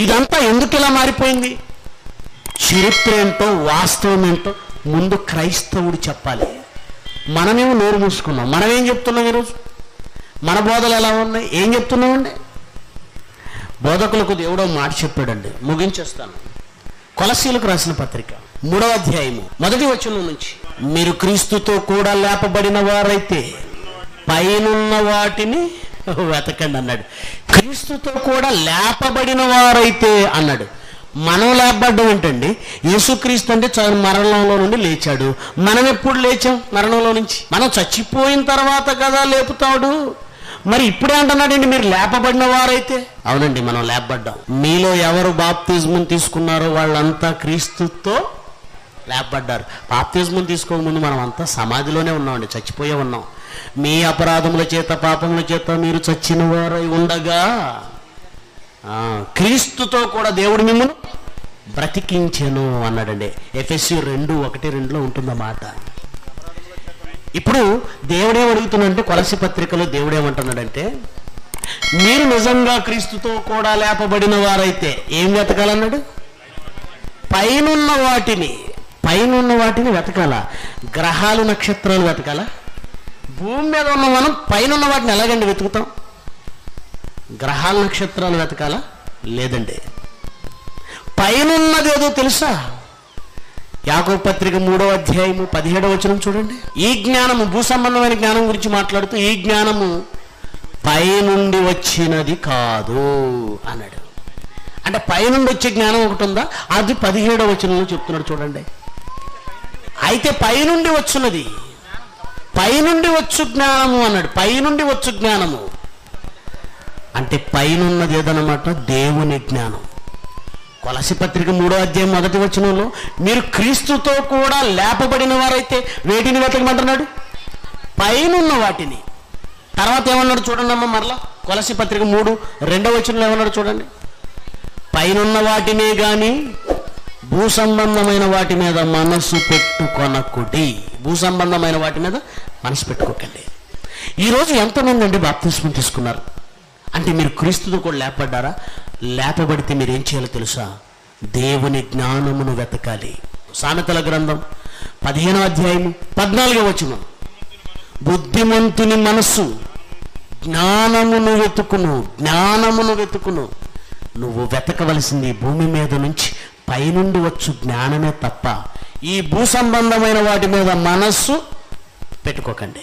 ఇదంతా ఎందుకు ఇలా మారిపోయింది? చరిత్ర ఏంటో వాస్తవం ఏంటో ముందు క్రైస్తవుడు చెప్పాలి. మనమేమో నోరు మూసుకున్నాం? మనమేం చెప్తున్నాం ఈరోజు? మన బోధలు ఎలా ఉన్నాయి? ఏం చెప్తున్నామండి? బోధకులకు దేవుడో మాట చెప్పాడండి. ముగించేస్తాను. కొలసీలకు రాసిన పత్రిక మూడవ అధ్యాయము మొదటి వచనం నుంచి. మీరు క్రీస్తుతో కూడా లేపబడిన వారైతే పైనున్న వాటిని వెతకండి అన్నాడు. క్రీస్తుతో కూడా లేపబడిన వారైతే అన్నాడు. మనం లేపబడ్డం ఏంటండి? యేసుక్రీస్తు అంటే మరణంలో నుండి లేచాడు. మనం ఎప్పుడు లేచాం? మరణంలో నుంచి. మనం చచ్చిపోయిన తర్వాత కదా లేపుతాడు. మరి ఇప్పుడే అంటున్నాడండి మీరు లేపబడిన వారైతే. అవునండి మనం లేపబడ్డాం. మీలో ఎవరు బాప్తిజం తీసుకున్నారో వాళ్ళంతా క్రీస్తుతో లేపబడ్డారు. బాప్తిజం తీసుకోకముందు మనం అంతా సమాధిలోనే ఉన్నామండి. చచ్చిపోయే ఉన్నాం. మీ అపరాధముల చేత పాపముల చేత మీరు చచ్చిన వారై ఉండగా ఆ, క్రీస్తుతో కూడా దేవుడు మిమ్మల్ని బ్రతికించెను అన్నాడండి. ఎఫ్ఎస్సి రెండు ఒకటి రెండులో ఉంటుందన్నమాట. ఇప్పుడు దేవుడే అడుగుతున్నాడంటే కొలసి పత్రికలో దేవుడేమంటున్నాడంటే మీరు నిజంగా క్రీస్తుతో కూడా లేపబడిన వారైతే ఏం వెతకాలన్నాడు? పైనున్న వాటిని పైనున్న వాటిని వెతకాల. గ్రహాలు నక్షత్రాలు వెతకాలా. భూమి మీద ఉన్న మనం పైనున్న వాటిని ఎలాగండి వెతుకుతాం? గ్రహాల నక్షత్రాలు వెతకాల? లేదండి. పైనున్నది ఏదో తెలుసా? యాకో పత్రిక మూడో అధ్యాయము పదిహేడవ వచనం చూడండి. ఈ జ్ఞానము భూ సంబంధమైన జ్ఞానం గురించి మాట్లాడుతూ ఈ జ్ఞానము పైనుండి వచ్చినది కాదు అన్నాడు. అంటే పైనుండి వచ్చే జ్ఞానం ఒకటి ఉందా? అది పదిహేడవ వచనంలో చెప్తున్నాడు చూడండి. అయితే పైనుండి వచ్చినది పైనుండి వచ్చు జ్ఞానము అన్నాడు. పైనుండి వచ్చు జ్ఞానము. అంటే పైనున్నది ఏదన్నమాట? దేవుని జ్ఞానం. కొలసి పత్రిక మూడో అధ్యాయం మొదటి వచనంలో మీరు క్రీస్తుతో కూడా లేపబడిన వారైతే వేటిని వెతకమంటున్నాడు పైనున్న వాటిని. తర్వాత ఏమన్నాడు చూడండి అమ్మ మరలా? కొలసి పత్రిక మూడు రెండో వచనంలో ఏమన్నాడు చూడండి? పైనున్న వాటినే కానీ భూ సంబంధమైన వాటి మీద మనస్సు పెట్టుకొనకుడి. భూ సంబంధమైన వాటి మీద మనసు పెట్టుకోకండి. ఈరోజు ఎంతమంది అండి బాప్తిస్మం తీసుకున్నారు? అంటే మీరు క్రీస్తుతో కూడా లేపడ్డారా లేపబడితే మీరు ఏం చేయాలో తెలుసా? దేవుని జ్ఞానమును వెతకాలి. సామెతల గ్రంథం పదిహేనో అధ్యాయం పద్నాలుగో వచనం. బుద్ధిమంతుని మనస్సు జ్ఞానమును వెతుకును జ్ఞానమును వెతుకును. నువ్వు వెతకవలసింది భూమి మీద నుంచి పైనుండి వచ్చు జ్ఞానమే తప్ప ఈ భూ సంబంధమైన వాటి మీద మనస్సు పెట్టుకోకండి.